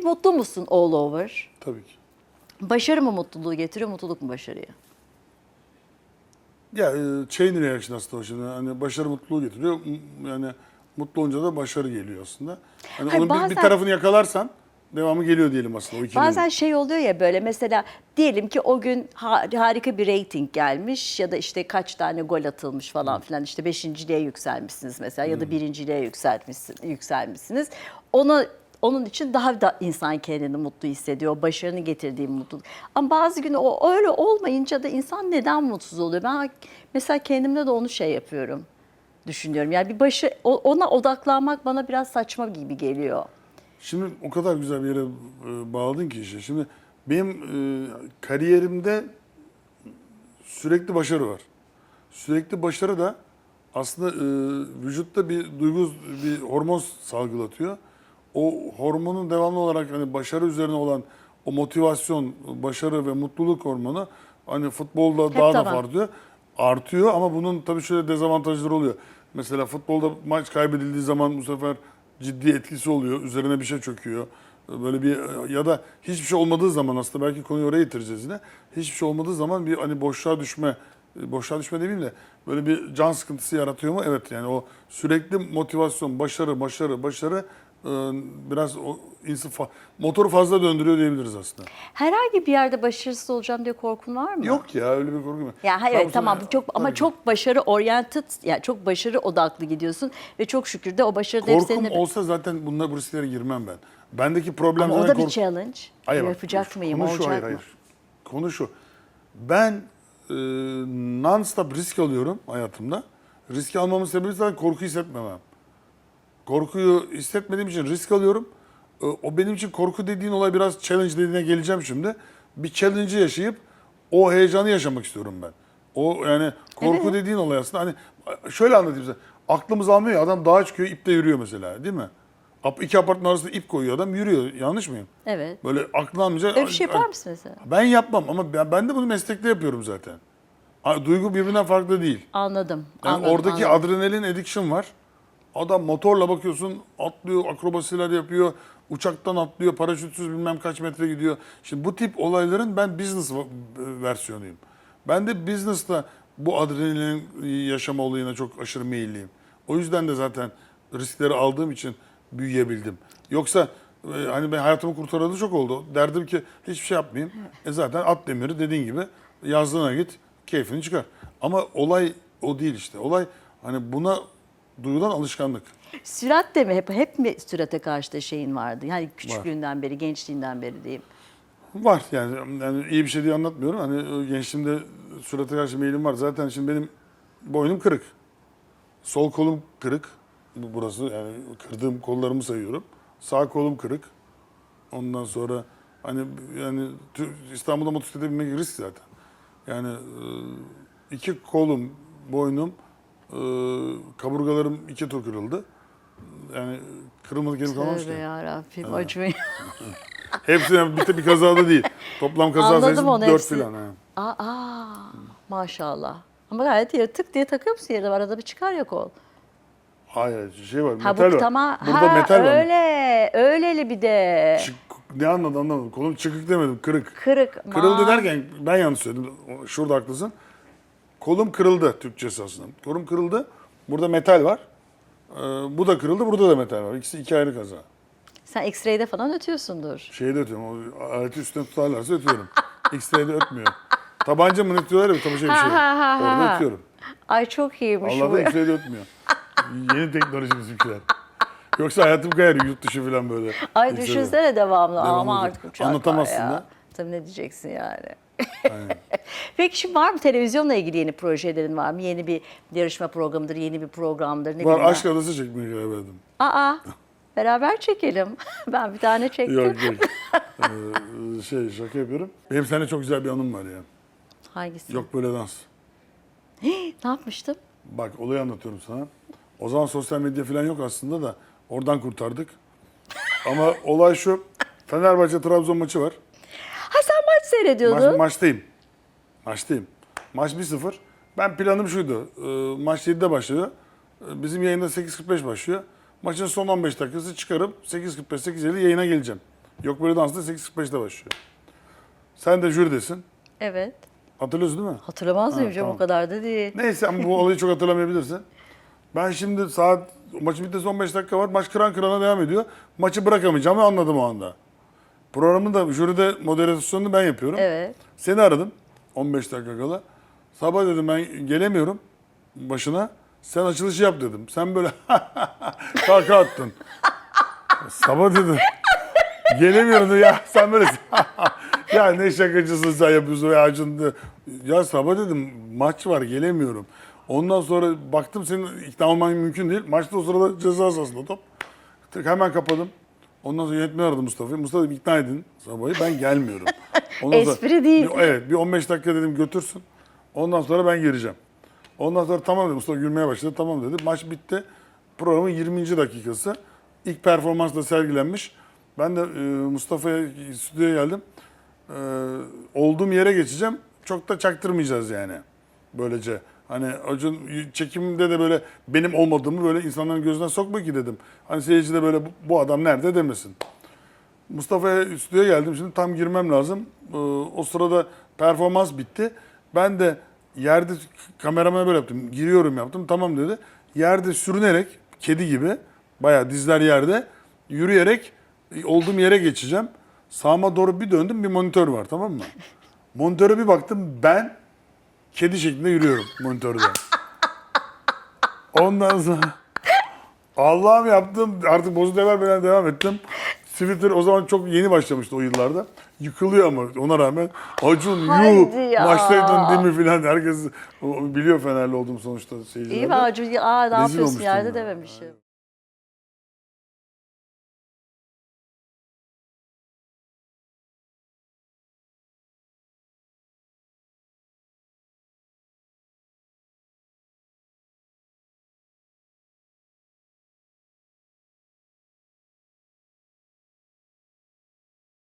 Peki mutlu musun all over? Tabii ki. Başarı mı mutluluğu getiriyor, mutluluk mu başarıyı? Ya e, chain reaction aslında o şimdi. Hani başarı mutluluğu getiriyor. Yani mutlu olunca da başarı geliyor aslında. Hani Hayır, onun bir- bir, bazen- tarafını yakalarsan devamı geliyor diyelim aslında o ikilinin. Bazen şey oluyor ya böyle mesela diyelim ki o gün ha- harika bir reyting gelmiş ya da işte kaç tane gol atılmış falan filan işte beşinciliğe yükselmişsiniz mesela ya da birinciliğe yükselmişsiniz, yükselmişsiniz. Ona onun için daha da insan kendini mutlu hissediyor. o Başarının getirdiği mutluluk. Ama bazı gün o öyle olmayınca da insan neden mutsuz oluyor? Ben mesela kendimde de onu şey yapıyorum. Düşünüyorum. Yani bir başı ona odaklanmak bana biraz saçma gibi geliyor. Şimdi o kadar güzel bir yere e, bağladın ki işi. Şimdi benim e, kariyerimde sürekli başarı var. Sürekli başarı da aslında e, vücutta bir duygu, bir hormon salgılatıyor. O hormonun devamlı olarak hani başarı üzerine olan o motivasyon, başarı ve mutluluk hormonu hani futbolda daha da tamam. artıyor. Artıyor ama bunun tabii şöyle dezavantajları oluyor. Mesela futbolda maç kaybedildiği zaman bu sefer ciddi etkisi oluyor. Üzerine bir şey çöküyor. Böyle bir ya da hiçbir şey olmadığı zaman aslında belki konuyu oraya getireceğiz yine. Hiçbir şey olmadığı zaman bir hani boşluğa düşme, boşluğa düşme demeyeyim de böyle bir can sıkıntısı yaratıyor mu? Evet yani o sürekli motivasyon, başarı, başarı, başarı biraz o insan fa- motoru fazla döndürüyor diyebiliriz aslında. Herhangi bir yerde başarısız olacağım diye korkun var mı? Yok ya öyle bir korku yok. Ya hayır bu evet, tamam sefer- çok ama tabii çok başarı oriented yani çok başarı odaklı gidiyorsun ve çok şükür de o başarı Korkum seninle- olsa zaten bunlar bu risklere girmem ben. Bendeki problem Ama o da bir kork- challenge. Hayır, bak, Yapacak şu- mıyım, konu olacak hayır, mı? hayır. Konu şu. Ben e, non-stop risk alıyorum hayatımda. Risk almamın sebebi zaten korku hissetmemem. Korkuyu hissetmediğim için risk alıyorum. E, o benim için korku dediğin olay biraz challenge dediğine geleceğim şimdi. Bir challenge'ı yaşayıp o heyecanı yaşamak istiyorum ben. O yani korku Evet. dediğin olay aslında hani şöyle anlatayım size. Aklımız almıyor ya adam dağa çıkıyor ipte yürüyor mesela değil mi? İki apartman arasında ip koyuyor adam yürüyor. Yanlış mıyım? Evet. Böyle aklını almayacak. Öyle bir şey yapar mısın mesela? Ben yapmam ama ben, ben de bunu meslekte yapıyorum zaten. Duygu birbirinden farklı değil. Anladım. Yani anladım, oradaki anladım. adrenalin addiction var. Adam motorla bakıyorsun, atlıyor, akrobasiler yapıyor, uçaktan atlıyor, paraşütsüz bilmem kaç metre gidiyor. Şimdi bu tip olayların ben business va- versiyonuyum. Ben de business'ta bu adrenalin yaşama olayına çok aşırı meyilliyim. O yüzden de zaten riskleri aldığım için büyüyebildim. Yoksa e, hani ben hayatımı kurtaralı çok oldu. Derdim ki hiçbir şey yapmayayım. E zaten at demiri dediğin gibi yazlığına git, keyfini çıkar. Ama olay o değil işte. Olay hani buna duyulan alışkanlık. Sürat de mi hep hep mi sürate karşı da şeyin vardı? Yani küçüklüğünden beri, gençliğinden beri diyeyim. Var yani, yani iyi bir şey diye anlatmıyorum. Hani gençliğimde sürate karşı meyilim var. Zaten şimdi benim boynum kırık. Sol kolum kırık. Bu burası yani kırdığım kollarımı sayıyorum. Sağ kolum kırık. Ondan sonra hani yani İstanbul'da motosiklete binmek risk zaten. Yani e, iki kolum, boynum, e, kaburgalarım iki tur kırıldı. Yani kırılmadık yerim kalmamış Tövbe yarabbim acıyor. Hepsi yani bir, bir kazada değil. Toplam kaza Anladım sayısı onu, 4 hepsi. falan. ha. aa, aa, maşallah. Ama gayet iyi. Tık diye takıyor musun yere? Arada bir çıkar ya kol. Hayır şey var Ha metal bu var. tamam. Burada ha, metal var. öyle. Öyleli bir de. Çık- ne anladın anlamadım. Kolum çıkık demedim kırık. Kırık. Kırıldı ma- derken ben yanlış söyledim. Şurada haklısın. Kolum kırıldı Türkçesi aslında. Kolum kırıldı. Burada metal var. Ee, bu da kırıldı. Burada da metal var. İkisi iki ayrı kaza. Sen X-ray'de falan ötüyorsundur. Şeyde ötüyorum. O aleti üstüne tutarlarsa ötüyorum. X-ray'de ötmüyor. Tabanca mı ne diyorlar ya bir tabanca bir şey. Orada ötüyorum. Ay çok iyiymiş bu. Allah'tan X-ray'de ötmüyor. Yeni teknoloji bizimkiler. Yoksa hayatım kayar yurt dışı falan böyle. Ay düşünsene devamlı. Devamlı Ama artık uçak Anlatamazsın da. Tabii ne diyeceksin yani. Peki şimdi var mı televizyonla ilgili yeni projelerin var mı? Yeni bir yarışma programıdır, yeni bir programdır. Ne Var bileyim aşk adası çekmeye karar verdim. ben. Aa, beraber çekelim. ben bir tane çektim. Yok yok. Ee, şey şaka yapıyorum. Benim seninle çok güzel bir anım var ya. Hangisi? Yok böyle dans. Ne yapmıştım? Bak olayı anlatıyorum sana. O zaman sosyal medya falan yok aslında da oradan kurtardık. Ama olay şu. Fenerbahçe Trabzon maçı var. Ha sen maç seyrediyordun. Maç, maçtayım. Maçtayım. Maç 1-0. Ben planım şuydu. Ee, maç 7'de başlıyor. Ee, Bizim yayında 8.45 başlıyor. Maçın son 15 dakikası çıkarıp 8.45 8.50 yayına geleceğim. Yok böyle dansta 8.45'te başlıyor. Sen de jüridesin. Evet. Hatırlıyorsun değil mi? Hatırlamaz mıyım canım tamam. o kadar da değil. Neyse ama bu olayı çok hatırlamayabilirsin. Ben şimdi saat maçın bitmesi 15 dakika var. Maç kıran kırana devam ediyor. Maçı bırakamayacağımı anladım o anda. Programın da jüride moderasyonunu ben yapıyorum. Evet. Seni aradım 15 dakika kala. Sabah dedim ben gelemiyorum başına. Sen açılışı yap dedim. Sen böyle kaka attın. Sabah dedim. Gelemiyorum dedi. ya sen böyle ya ne şakacısın sen yapıyorsun ya Acun de. Ya sabah dedim maç var gelemiyorum. Ondan sonra baktım senin ikna olman mümkün değil. Maçta o sırada ceza sahasında top. Hemen kapadım. Ondan sonra yönetmeni aradı Mustafa'yı. Mustafa dedim ikna edin Sabah'ı ben gelmiyorum. Ondan sonra- Espri değil. Bir- evet bir 15 dakika dedim götürsün. Ondan sonra ben gireceğim. Ondan sonra tamam dedi Mustafa gülmeye başladı. Tamam dedi. Maç bitti. Programın 20. dakikası. İlk performans da sergilenmiş. Ben de e, Mustafa'ya stüdyoya geldim. E, olduğum yere geçeceğim. Çok da çaktırmayacağız yani. Böylece. Hani Acun çekimde de böyle benim olmadığımı böyle insanların gözüne sokma ki dedim. Hani seyirci de böyle bu, adam nerede demesin. Mustafa'ya stüdyoya geldim. Şimdi tam girmem lazım. Ee, o sırada performans bitti. Ben de yerde kameramana böyle yaptım. Giriyorum yaptım. Tamam dedi. Yerde sürünerek kedi gibi bayağı dizler yerde yürüyerek olduğum yere geçeceğim. Sağıma doğru bir döndüm bir monitör var tamam mı? Monitöre bir baktım ben kedi şeklinde yürüyorum monitörde. Ondan sonra Allah'ım yaptım. Artık bozuk devam ben devam ettim. Twitter o zaman çok yeni başlamıştı o yıllarda. Yıkılıyor ama ona rağmen Acun Haydi yu ya. maçtaydın değil mi filan herkes biliyor Fenerli olduğum sonuçta seyirciler. İyi mi Acun? Aa ne Rezil yapıyorsun olmuştum yerde ya. dememişim.